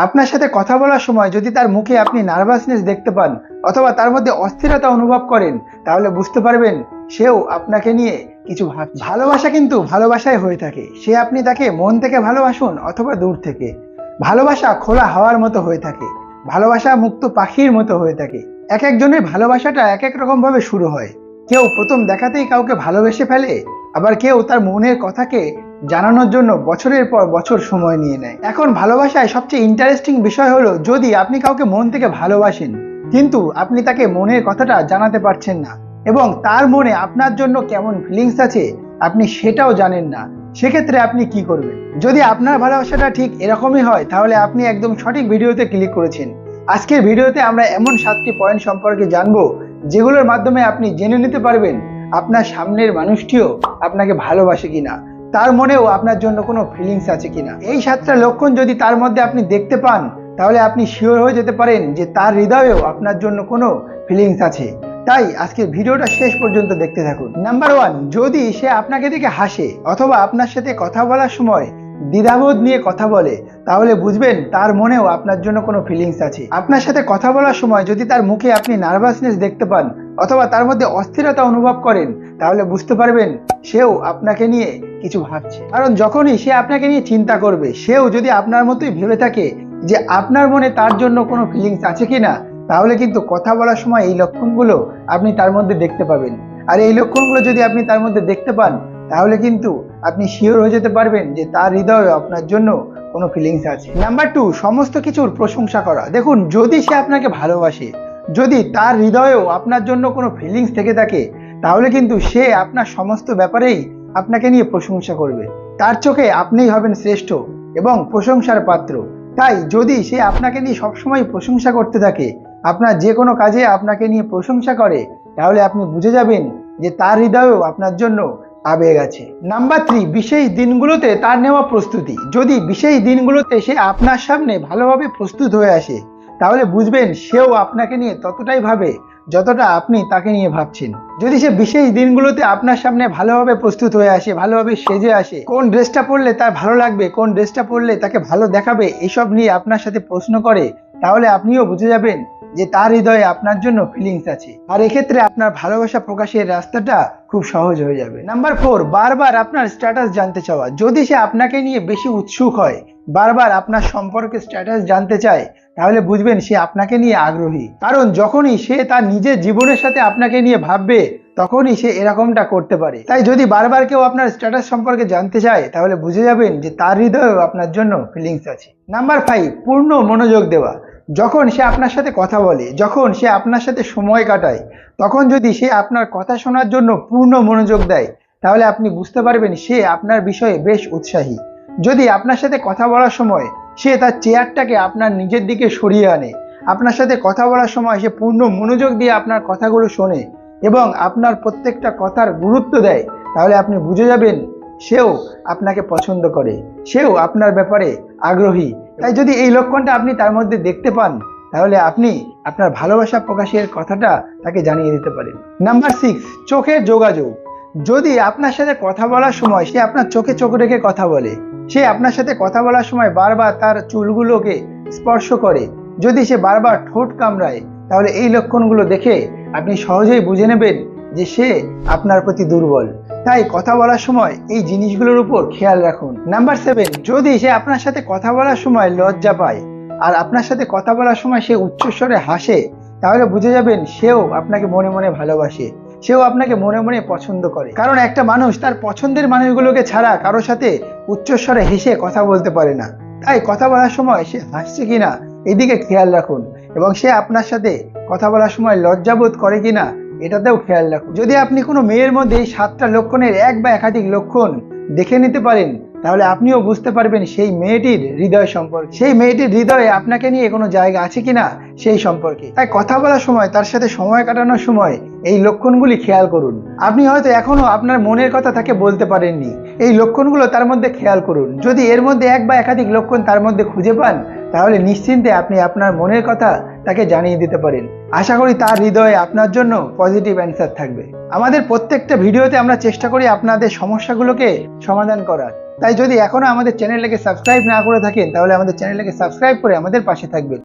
আপনার সাথে কথা বলার সময় যদি তার মুখে আপনি নার্ভাসনেস দেখতে পান অথবা তার মধ্যে অস্থিরতা অনুভব করেন, তাহলে বুঝতে পারবেন সেও আপনাকে নিয়ে কিছু ভাবছে। ভালোবাসা কিন্তু ভালোবাসায় হয়ে থাকে। সে আপনি তাকে মন থেকে ভালোবাসুন অথবা দূর থেকে। ভালোবাসা খোলা হাওয়ার মতো হয়ে থাকে। ভালোবাসা মুক্ত পাখির মতো হয়ে থাকে। এক একজনের ভালোবাসাটা এক এক রকম ভাবে শুরু হয়। কেউ প্রথম দেখাতেই কাউকে ভালোবেসে ফেলে, আবার কেউ তার মনের কথাকে জানানোর জন্য বছরের পর বছর সময় নিয়ে নেয়। এখন ভালোবাসায় সবচেয়ে ইন্টারেস্টিং বিষয় হলো যদি আপনি কাউকে মন থেকে ভালোবাসেন, কিন্তু আপনি তাকে মনের কথাটা জানাতে পারছেন না এবং তার মনে আপনার জন্য কেমন ফিলিংস আছে, আপনি সেটাও জানেন না, সেক্ষেত্রে আপনি কি করবেন? যদি আপনার ভালোবাসাটা ঠিক এরকমই হয়, তাহলে আপনি একদম সঠিক ভিডিওতে ক্লিক করেছেন। আজকের ভিডিওতে আমরা এমন সাতটি পয়েন্ট সম্পর্কে জানব যেগুলোর মাধ্যমে আপনি জেনে নিতে পারবেন আপনার সামনের মানুষটিও আপনাকে ভালোবাসে কিনা, তার মনেও আপনার জন্য কোনো ফিলিংস আছে কিনা। এই সাতটা লক্ষণ যদি তার মধ্যে আপনি দেখতে পান, তাহলে আপনি শিওর হয়ে যেতে পারেন যে তার হৃদয়েও আপনার জন্য কোনো ফিলিংস আছে। তাই আজকের ভিডিওটা শেষ পর্যন্ত দেখতে থাকুন। নাম্বার ওয়ান যদি সে আপনাকে দেখে হাসে অথবা আপনার সাথে কথা বলার সময় দ্বিধাবোধ নিয়ে কথা বলে, তাহলে বুঝবেন তার মনেও আপনার জন্য কোনো ফিলিংস আছে। আপনার সাথে কথা বলার সময় যদি তার মুখে আপনি নার্ভাসনেস দেখতে পান, অথবা তার মধ্যে অস্থিরতা অনুভব করেন, তাহলে বুঝতে পারবেন সেও আপনাকে নিয়ে কিছু ভাবছে। কারণ যখনই সে আপনাকে নিয়ে চিন্তা করবে, সেও যদি আপনার মতোই ভেবে থাকে যে আপনার মনে তার জন্য কোনো ফিলিংস আছে কিনা, তাহলে কিন্তু কথা বলার সময় এই লক্ষণগুলো আপনি তার মধ্যে দেখতে পাবেন। আর এই লক্ষণগুলো যদি আপনি তার মধ্যে দেখতে পান, তাহলে কিন্তু আপনি শিওর হয়ে যেতে পারবেন যে তার হৃদয়ে আপনার জন্য কোনো ফিলিংস আছে। নাম্বার টু সমস্ত কিছুর প্রশংসা করা। দেখুন, যদি সে আপনাকে ভালোবাসে, যদি তার হৃদয়েও আপনার জন্য কোনো ফিলিংস থেকে থাকে, তাহলে কিন্তু সে আপনার সমস্ত ব্যাপারেই আপনাকে নিয়ে প্রশংসা করবে। তার চোখে আপনিই হবেন শ্রেষ্ঠ এবং প্রশংসার পাত্র। তাই যদি সে আপনাকে নিয়ে সবসময় প্রশংসা করতে থাকে, আপনার যে কোনো কাজে আপনাকে নিয়ে প্রশংসা করে, তাহলে আপনি বুঝে যাবেন যে তার হৃদয়েও আপনার জন্য আবেগ আছে। নাম্বার থ্রি বিশেষ দিনগুলোতে তার নেওয়া প্রস্তুতি। যদি বিশেষ দিনগুলোতে সে আপনার সামনে ভালোভাবে প্রস্তুত হয়ে আসে, তাহলে বুঝবেন সেও আপনাকে নিয়ে ততটাই ভাবে যতটা আপনি তাকে নিয়ে ভাবছেন। যদি সে বিশেষ দিনগুলোতে আপনার সামনে ভালোভাবে প্রস্তুত হয়ে আসে, ভালোভাবে সেজে আসে, কোন ড্রেসটা পরলে তার ভালো লাগবে, কোন ড্রেসটা পরলে তাকে ভালো দেখাবে, এসব নিয়ে আপনার সাথে প্রশ্ন করে, তাহলে আপনিও বুঝে যাবেন যে তার হৃদয়ে আপনার জন্য ফিলিংস আছে। আর এক্ষেত্রে আপনার ভালোবাসা প্রকাশের রাস্তাটা খুব সহজ হয়ে যাবে। নাম্বার ফোর বারবার আপনার স্ট্যাটাস জানতে চাওয়া। যদি সে আপনাকে নিয়ে বেশি উৎসুক হয়, বারবার আপনার সম্পর্কে স্ট্যাটাস জানতে চায়, তাহলে বুঝবেন সে আপনাকে নিয়ে আগ্রহী। কারণ যখনই সে তার নিজের জীবনের সাথে আপনাকে নিয়ে ভাববে তখনই সে এরকমটা করতে পারে। তাই যদি বারবার কেউ আপনার স্ট্যাটাস সম্পর্কে জানতে চায়, তাহলে বুঝে যাবেন যে তার হৃদয়েও আপনার জন্য ফিলিংস আছে। নাম্বার ফাইভ পূর্ণ মনোযোগ দেওয়া। যখন সে আপনার সাথে কথা বলে, যখন সে আপনার সাথে সময় কাটায়, তখন যদি সে আপনার কথা শোনার জন্য পূর্ণ মনোযোগ দেয়, তাহলে আপনি বুঝতে পারবেন সে আপনার বিষয়ে বেশ উৎসাহী। যদি আপনার সাথে কথা বলার সময় সে তার চেয়ারটাকে আপনার নিজের দিকে সরিয়ে আনে, আপনার সাথে কথা বলার সময় সে পূর্ণ মনোযোগ দিয়ে আপনার কথাগুলো শোনে এবং আপনার প্রত্যেকটা কথার গুরুত্ব দেয়, তাহলে আপনি বুঝে যাবেন সেও আপনাকে পছন্দ করে, সেও আপনার ব্যাপারে আগ্রহী। তাই যদি এই লক্ষণটা আপনি তার মধ্যে দেখতে পান, তাহলে আপনি আপনার ভালোবাসা প্রকাশের কথাটা তাকে জানিয়ে দিতে পারেন। নাম্বার সিক্স চোখের যোগাযোগ। যদি আপনার সাথে কথা বলার সময় সে আপনার চোখে চোখ রেখে কথা বলে, সে আপনার সাথে কথা বলার সময় বারবার তার চুলগুলোকে স্পর্শ করে, যদি সে বারবার ঠোঁট কামড়ায়, তাহলে এই লক্ষণগুলো দেখে আপনি সহজেই বুঝে নেবেন যে সে আপনার প্রতি দুর্বল। তাই কথা বলার সময় এই জিনিসগুলোর উপর খেয়াল রাখুন। নাম্বার সেভেন, যদি সে আপনার সাথে কথা বলার সময় লজ্জা পায় আর আপনার সাথে কথা বলার সময় সে উচ্চস্বরে হাসে, তাহলে বুঝে যাবেন সেও আপনাকে মনে মনে ভালোবাসে, সেও আপনাকে মনে মনে পছন্দ করে। কারণ একটা মানুষ তার পছন্দের মানুষগুলোকে ছাড়া কারোর সাথে উচ্চস্বরে হেসে কথা বলতে পারে না। তাই কথা বলার সময় সে হাসছে কিনা, এদিকে খেয়াল রাখুন। এবং সে আপনার সাথে কথা বলার সময় লজ্জাবোধ করে কিনা, এটাতেও খেয়াল রাখুন। যদি আপনি কোনো মেয়ের মধ্যে এই সাতটা লক্ষণের এক বা একাধিক লক্ষণ দেখে নিতে পারেন, তাহলে আপনিও বুঝতে পারবেন সেই মেয়েটির হৃদয় সম্পর্কে। সেই মেয়েটির হৃদয়ে আপনাকে নিয়ে কোনো জায়গা আছে কিনা সেই সম্পর্কে। তাই কথা বলার সময়, তার সাথে সময় কাটানোর সময় এই লক্ষণগুলি খেয়াল করুন। আপনি হয়তো এখনও আপনার মনের কথা তাকে বলতে পারেননি। এই লক্ষণগুলো তার মধ্যে খেয়াল করুন। যদি এর মধ্যে এক বা একাধিক লক্ষণ তার মধ্যে খুঁজে পান তাহলে নিশ্চিন্তে আপনি আপনার মনের কথা তাকে জানিয়ে দিতে পারেন। আশা করি তার হৃদয়ে আপনার জন্য পজিটিভ অ্যান্সার থাকবে। আমাদের প্রত্যেকটা ভিডিওতে আমরা চেষ্টা করি আপনাদের সমস্যাগুলোকে সমাধান করার। তাই যদি এখনও আমাদের চ্যানেলটাকে সাবস্ক্রাইব না করে থাকেন, তাহলে আমাদের চ্যানেলটাকে সাবস্ক্রাইব করে আমাদের পাশে থাকবেন।